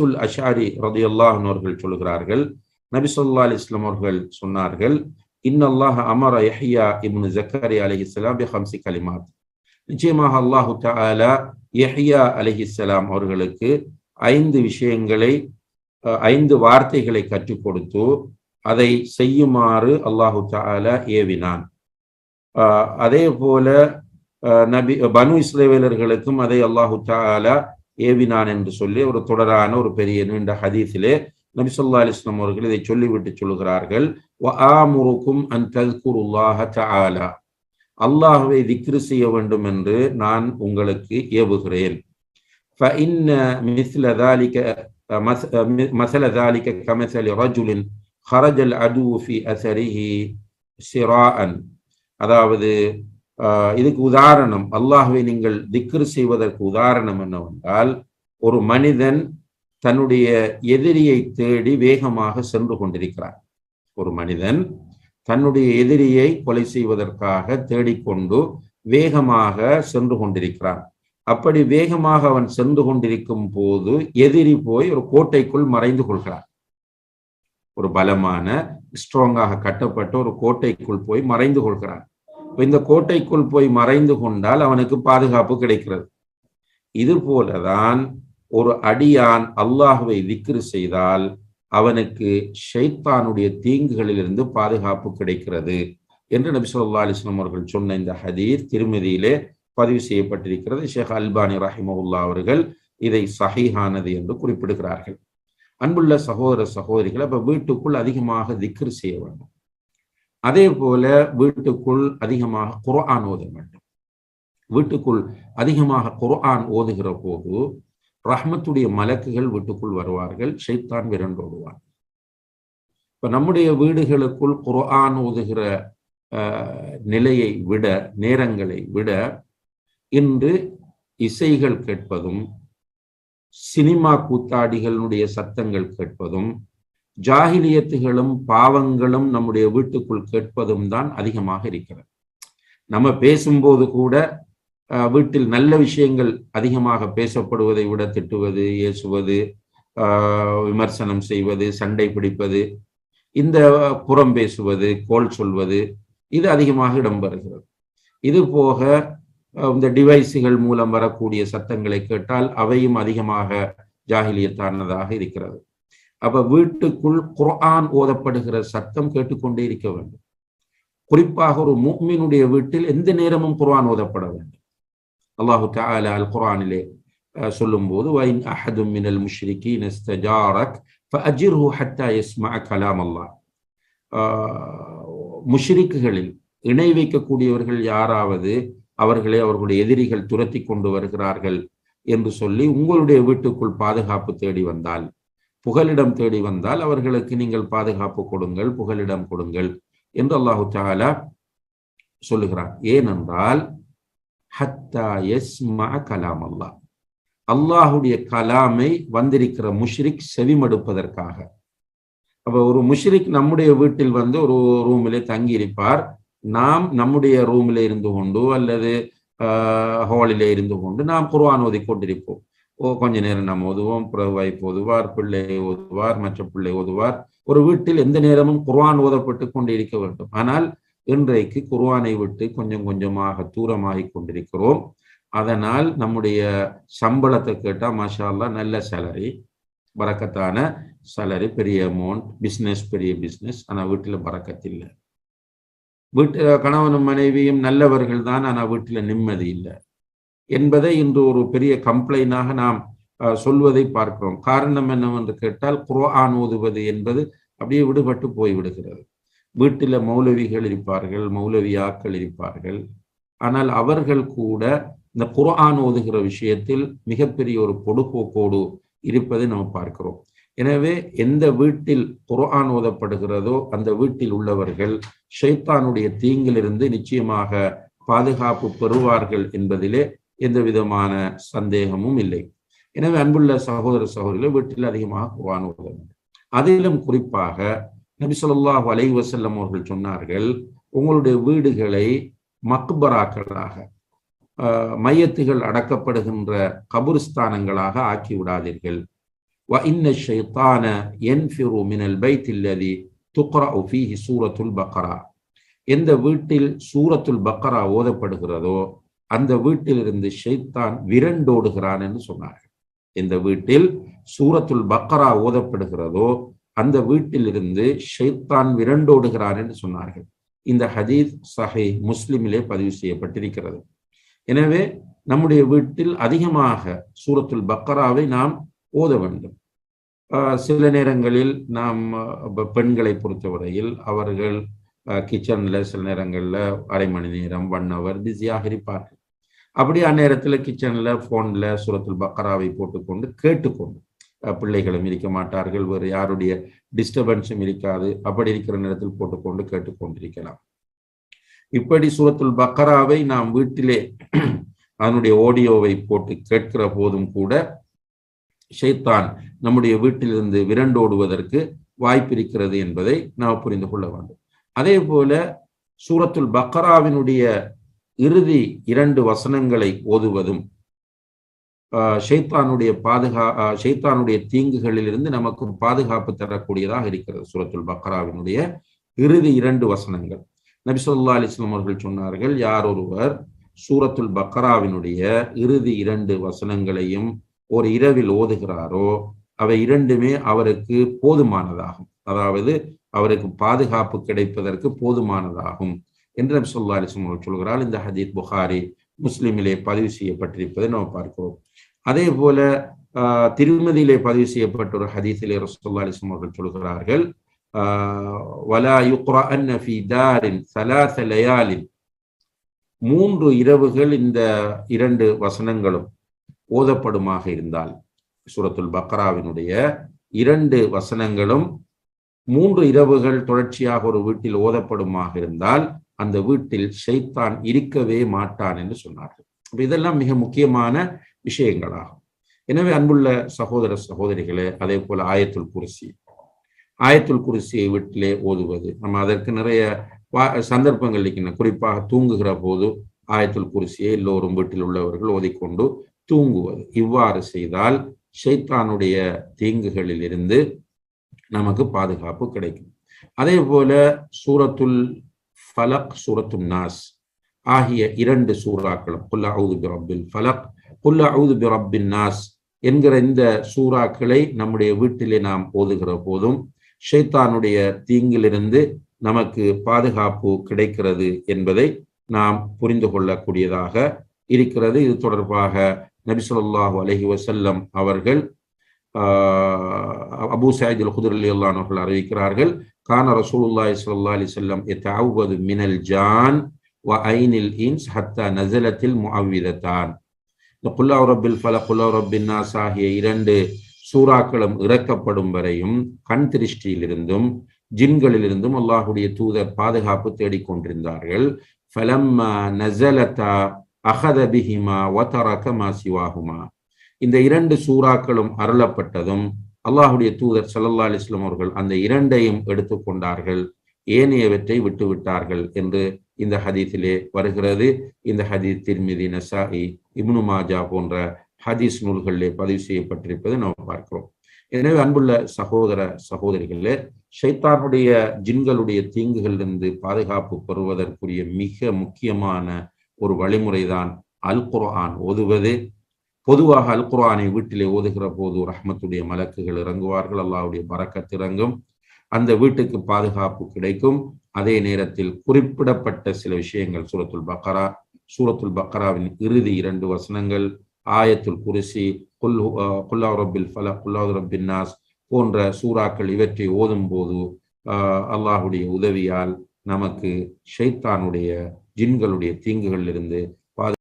ஹாரிசுல் அஷாரி ரதி அவர்கள் சொல்கிறார்கள் நபி சொல்லா அலி இஸ்லாம் அவர்கள் சொன்னார்கள் இன்னல்லாஹ் அமர யஹியா இப்னு ஜக்கரி அலைஹிஸ்ஸலாம் பி ஹம்சி கலிமாத். நிச்சயமாக அல்லாஹு தாலா யஹியா யஹ்யா இஸ்லாம் அவர்களுக்கு ஐந்து விஷயங்களை ஐந்து வார்த்தைகளை கற்றுக் கொடுத்து அதை செய்யுமாறு அல்லாஹு தாலா ஏவினான். அதே போல நபி பனு இஸ்ரேவேலர்களுக்கும் அதை அல்லாஹு தாலா ஏவினான் என்று சொல்லி ஒரு தொடரான ஒரு பெரிய நீண்ட ஹதீஸிலே நபி சொல்லா அலிஸ்லாம் அவர்கள் இதை சொல்லிவிட்டு சொல்லுகிறார்கள் ஆமுருக்கும் அன் தல்குருல்லாஹ தஆலா அல்லாஹுவை திக்ரு செய்ய வேண்டும் என்று நான் உங்களுக்கு ஏவுகிறேன் فإن مثل ذلك مثل ذلك كمثل رجل خرج العدو في أثره سراء அதாவது இதுக்கு உதாரணம். அல்லாஹுவை நீங்கள் திக்ரு செய்வதற்கு உதாரணம் என்னவென்றால் ஒரு மனிதன் தன்னுடைய எதிரியை தேடி வேகமாக சென்று கொண்டிருக்கிறார் ஒரு மனிதன் தன்னுடைய எதிரியை கொலை செய்வதற்காக தேடிக்கொண்டு வேகமாக சென்று கொண்டிருக்கிறான். அப்படி வேகமாக அவன் சென்று கொண்டிருக்கும் போது எதிரி போய் ஒரு கோட்டைக்குள் மறைந்து கொள்கிறான். ஒரு பலமான ஸ்ட்ராங்காக கட்டப்பட்ட ஒரு கோட்டைக்குள் போய் மறைந்து கொள்கிறான். இந்த கோட்டைக்குள் போய் மறைந்து கொண்டால் அவனுக்கு பாதுகாப்பு கிடைக்கிறது. இது போலதான் ஒரு அடியான் அல்லாஹுவை விக்ரு செய்தால் அவனுக்கு ஷைத்தானுடைய தீங்குகளிலிருந்து பாதுகாப்பு கிடைக்கிறது என்று நபி சொல்லா அலிஸ்லாம் அவர்கள் சொன்ன இந்த ஹதீர் திருமதியிலே பதிவு செய்யப்பட்டிருக்கிறது. ஷேக் அல்பானி ரஹிமவுல்லா அவர்கள் இதை சஹீஹானது என்று குறிப்பிடுகிறார்கள். அன்புள்ள சகோதர சகோதரிகள் அப்ப வீட்டுக்குள் அதிகமாக திக்ரு செய்ய வேண்டும். அதே போல வீட்டுக்குள் அதிகமாக குர்ஆன் ஓத வேண்டும். வீட்டுக்குள் அதிகமாக குர்ஆன் ஓதுகிற போது ரஹ்மத்துடைய மலக்குகள் வீட்டுக்குள் வருவார்கள் ஷைத்தான் விரண்டோடுவான் இப்ப நம்முடைய வீடுகளுக்குள் குர்ஆன் ஓதுகிற நிலையை விட நேரங்களை விட இன்று இசைகள் கேட்பதும் சினிமா கூத்தாடிகளுடைய சத்தங்கள் கேட்பதும் ஜாகிலியத்துகளும் பாவங்களும் நம்முடைய வீட்டுக்குள் கேட்பதும் தான் அதிகமாக இருக்கிறது. நம்ம பேசும்போது கூட வீட்டில் நல்ல விஷயங்கள் அதிகமாக பேசப்படுவதை விட திட்டுவது ஏசுவது விமர்சனம் செய்வது சண்டை பிடிப்பது இந்த புறம் பேசுவது கோல் சொல்வது இது அதிகமாக இடம்பெறுகிறது இது போக இந்த டிவைஸுகள் மூலம் வரக்கூடிய சத்தங்களை கேட்டால் அவையும் அதிகமாக ஜாகிலியத்தானதாக இருக்கிறது. அப்ப வீட்டுக்குள் குர்ஆன் ஓதப்படுகிற சத்தம் கேட்டுக்கொண்டே இருக்க வேண்டும். குறிப்பாக ஒரு முக்மினுடைய வீட்டில் எந்த நேரமும் குர்ஆன் ஓதப்பட வேண்டும். அல்லாஹு தாலா அல் குர்ஆனிலே சொல்லும் போது வைன் அஹதும் மினல் முஷ்ரிகி நஸ்தஜாரக் ஃபஅஜிர்ஹு ஹத்தா யஸ்மஅ கலாம் அல்லாஹ் முஷ்ரிக்குகளில் இணை வைக்கக்கூடியவர்கள் யாராவது அவர்களை அவர்களுடைய எதிரிகள் துரத்தி கொண்டு வருகிறார்கள் என்று சொல்லி உங்களுடைய வீட்டுக்குள் பாதுகாப்பு தேடி வந்தால் புகலிடம் தேடி வந்தால் அவர்களுக்கு நீங்கள் பாதுகாப்பு கொடுங்கள் புகலிடம் கொடுங்கள் என்று அல்லாஹு தாலா சொல்லுகிறார். ஏனென்றால் ஹத்தா எஸ்மா கலாம் அல்லாஹ் அல்லாஹுடைய கலாமை வந்திருக்கிற முஷ்ரிக் செவிமடுப்பதற்காக. அப்ப ஒரு முஷ்ரிக் நம்முடைய வீட்டில் வந்து ஒரு ரூமிலே தங்கியிருப்பார் நாம் நம்முடைய ரூமில் இருந்து கொண்டு அல்லது ஹாலிலே இருந்து கொண்டு நாம் குர்வான் ஓதி கொண்டிருப்போம். ஓ கொஞ்ச நேரம் நாம் ஓதுவோம். வைப்பு ஓதுவார் பிள்ளை ஓதுவார் மற்ற பிள்ளை ஓதுவார். ஒரு வீட்டில் எந்த நேரமும் குர்வான் ஓதப்பட்டு கொண்டு இருக்க வேண்டும். ஆனால் இன்றைக்கு குர்வானை விட்டு கொஞ்சம் கொஞ்சமாக தூரமாகி கொண்டிருக்கிறோம். அதனால் நம்முடைய சம்பளத்தை கேட்டால் மஷாலா நல்ல சேலரி பறக்கத்தான சேலரி பெரிய அமௌண்ட் பிஸ்னஸ் பெரிய பிஸ்னஸ் ஆனால் வீட்டில் பறக்கத்தில்லை வீட்டு கணவனும் மனைவியும் நல்லவர்கள் தான். ஆனால் வீட்டில் நிம்மதி இல்லை. என்பதை இன்று ஒரு பெரிய கம்ப்ளைண்டாக நாம் சொல்வதை பார்க்கிறோம். காரணம் என்னவென்று கேட்டால் குர்ஆன் ஓதுவது என்பது அப்படியே விடுபட்டு போய் விடுகிறது வீட்டில் மௌலவிகள் இருப்பார்கள் மௌலவியாக்கள் இருப்பார்கள். ஆனால் அவர்கள் கூட இந்த குர்ஆன் ஓதுகிற விஷயத்தில் மிகப்பெரிய ஒரு பொடுபோக்கோடு இருப்பதை நாம் பார்க்கிறோம். எனவே எந்த வீட்டில் குர்ஆன் ஓதப்படுகிறதோ அந்த வீட்டில் உள்ளவர்கள் ஷைத்தானுடைய தீங்கிலிருந்து நிச்சயமாக பாதுகாப்பு பெறுவார்கள் என்பதிலே எந்த விதமான சந்தேகமும் இல்லை. எனவே அன்புள்ள சகோதர சகோதரிகளை வீட்டில் அதிகமாக குர்வான் ஓத வேண்டும் அதிலும் குறிப்பாக நபி சொல்லாஹ் அலை வசல்லம் அவர்கள் சொன்னார்கள் உங்களுடைய வீடுகளை மக்பராக்களாக மையத்துகள் அடக்கப்படுகின்ற கபுரிஸ்தானங்களாக ஆக்கி விடாதீர்கள் வ இன்ன ஷைத்தான என் ஃபிரு மினல் பைத்தில்லதி துக்ரா உஃபீஹி சூரத்துல் பக்ரா. எந்த வீட்டில் சூரத்துல் பக்ரா ஓதப்படுகிறதோ அந்த வீட்டிலிருந்து ஷைத்தான் விரண்டோடுகிறான் என்று சொன்னார்கள். இந்த வீட்டில் சூரத்துல் பக்கரா ஓதப்படுகிறதோ அந்த வீட்டிலிருந்து ஷைத்தான் விரண்டோடுகிறான் என்று சொன்னார்கள். இந்த ஹதீஸ் சஹை முஸ்லிமிலே பதிவு செய்யப்பட்டிருக்கிறது. எனவே நம்முடைய வீட்டில் அதிகமாக சூரத்துல் பக்கராவை நாம் ஓத வேண்டும். சில நேரங்களில் நாம் பெண்களை பொறுத்தவரையில் அவர்கள் கிச்சன்ல சில நேரங்களில் அரை மணி நேரம் ஒன் ஹவர் பிஸியாக இருப்பார்கள். அப்படி அந்நேரத்தில் கிச்சன்ல போன்ல சுரத்தில் பக்கராவை போட்டுக்கொண்டு கேட்டுக்கொண்டு பிள்ளைகளும் இருக்க மாட்டார்கள் வேறு யாருடைய டிஸ்டர்பன்ஸும் இருக்காது அப்படி இருக்கிற நேரத்தில் போட்டுக்கொண்டு கேட்டுக்கொண்டிருக்கலாம். இப்படி சூரத்துல் பக்கராவை நாம் வீட்டிலே அதனுடைய ஆடியோவை போட்டு கேட்கிற போதும் கூட ஷைத்தான் நம்முடைய வீட்டிலிருந்து விரண்டோடுவதற்கு வாய்ப்பிருக்கிறது என்பதை நாம் புரிந்து கொள்ள வேண்டும். அதே போல சூரத்துல் பக்கராவினுடைய இறுதி இரண்டு வசனங்களை ஓதுவதும் ஷைத்தானுடைய பாதுகா ஷைத்தானுடைய தீங்குகளிலிருந்து நமக்கு பாதுகாப்பு தரக்கூடியதாக இருக்கிறது சூரத்துல் பக்ராவினுடைய இறுதி இரண்டு வசனங்கள். நபி சொல்லா அலிஸ்லாம் அவர்கள் சொன்னார்கள் யார் ஒருவர் சூரத்துல் பக்ராவினுடைய இறுதி இரண்டு வசனங்களையும் ஒரு இரவில் ஓதுகிறாரோ அவை இரண்டுமே அவருக்கு போதுமானதாகும். அதாவது அவருக்கு பாதுகாப்பு கிடைப்பதற்கு போதுமானதாகும். என்று நபி சொல்லா அலிஸ்லாம் அவர்கள் சொல்கிறார். இந்த ஹதீத் புகாரி முஸ்லிமிலே பதிவு செய்யப்பட்டிருப்பதை நாம் பார்க்கிறோம். அதே போல திருமதியிலே பதிவு செய்யப்பட்ட ஒரு ஹதீஸிலே ரசோல்லா அலிஸ்லாம் அவர்கள் சொல்கிறார்கள் வலா யுக்ரா ஃபி தாரின் சலாச லயாலின். மூன்று இரவுகள் இந்த இரண்டு வசனங்களும் ஓதப்படுமாக இருந்தால் சூரத்துல் பக்ராவினுடைய இரண்டு வசனங்களும் மூன்று இரவுகள் தொடர்ச்சியாக ஒரு வீட்டில் ஓதப்படுமாக இருந்தால் அந்த வீட்டில் ஷைத்தான் இருக்கவே மாட்டான் என்று சொன்னார்கள். இதெல்லாம் மிக முக்கியமான விஷயங்களாகும். எனவே அன்புள்ள சகோதர சகோதரிகளே அதே போல ஆயத்துல் குருசி. ஆயத்துல் குருசியை வீட்டிலே ஓதுவது நம்ம அதற்கு நிறைய சந்தர்ப்பங்கள் இருக்கின்றன. குறிப்பாக தூங்குகிற போது ஆயத்துல் குருசியை எல்லோரும் வீட்டில் உள்ளவர்கள் ஓதிக்கொண்டு தூங்குவது. இவ்வாறு செய்தால் ஷைத்தானுடைய தீங்குகளில் இருந்து நமக்கு பாதுகாப்பு கிடைக்கும். அதே போல சூரத்துல் ஃபலக் சூரத்தும் நாஸ். ஆகிய இரண்டு சூறாக்களும் குல்லா அவுது பிரபில் ஃபலக் குல்லா அவுது பிரபின் நாஸ் என்கிற இந்த சூறாக்களை நம்முடைய வீட்டிலே நாம் ஓதுகிற போதும் ஷைத்தானுடைய தீங்கிலிருந்து நமக்கு பாதுகாப்பு கிடைக்கிறது என்பதை நாம் புரிந்து கொள்ளக்கூடியதாக இருக்கிறது. இது தொடர்பாக நபிசுல்லாஹு அலஹி வசல்லம் அவர்கள் அபு சாயித் அல் குதிர் அலி அல்லான் அறிவிக்கிறார்கள் கான ரசூலுல்லாய் சல்லா அலி வஸல்லம் எத்தாவது மினல் ஜான் வ ஐனில் இன்ஸ் ஹத்தா நசலத்தில் முஅவிதத்தான் இந்த குல்லாஹ் ரப்பில் பல குல்லாஹ் ரப்பின் நாஸ் ஆகிய இரண்டு சூறாக்களும் இறக்கப்படும் வரையும் கண் திருஷ்டியிலிருந்தும் ஜின்களிலிருந்தும் அல்லாஹுடைய தூதர் பாதுகாப்பு தேடிக்கொண்டிருந்தார்கள் ஃபலம்மா நஸலதா அகத பிஹிமா வதரக மா இந்த இரண்டு சூறாக்களும் அருளப்பட்டதும் அல்லாஹுடைய தூதர் சல்லல்லா அலிஸ்லாம் அவர்கள் அந்த இரண்டையும் எடுத்துக்கொண்டார்கள் ஏனையவற்றை விட்டுவிட்டார்கள் என்று இந்த ஹதீஸிலே வருகிறது. இந்த ஹதீஸ் திருமிதி நசாஇ இப்னு மாஜா போன்ற ஹதீஸ் நூல்களிலே பதிவு செய்யப்பட்டிருப்பதை நாம் பார்க்கிறோம். எனவே அன்புள்ள சகோதர சகோதரிகளே ஷைத்தானுடைய ஜின்களுடைய தீங்குகளிலிருந்து பாதுகாப்பு பெறுவதற்குரிய மிக முக்கியமான ஒரு வழிமுறைதான் அல் குர்ஆன் ஓதுவது. பொதுவாக அல் குர்ஆனை வீட்டிலே ஓதுகிற போது ரஹ்மத்துடைய மலக்குகள் இறங்குவார்கள் அல்லாவுடைய பறக்கத் இறங்கும் அந்த வீட்டுக்கு பாதுகாப்பு கிடைக்கும். அதே நேரத்தில் குறிப்பிடப்பட்ட சில விஷயங்கள் சூரத்துல் பக்கரா சூரத்துல் பக்கராவின் இறுதி இரண்டு வசனங்கள் ஆயத்துல் குருசி குல் குல்லா ரபில் ஃபல குல்லா ரபின் நாஸ் போன்ற சூறாக்கள் இவற்றை ஓதும் போது அல்லாஹுடைய உதவியால் நமக்கு ஷைத்தானுடைய ஜின்களுடைய தீங்குகளிலிருந்து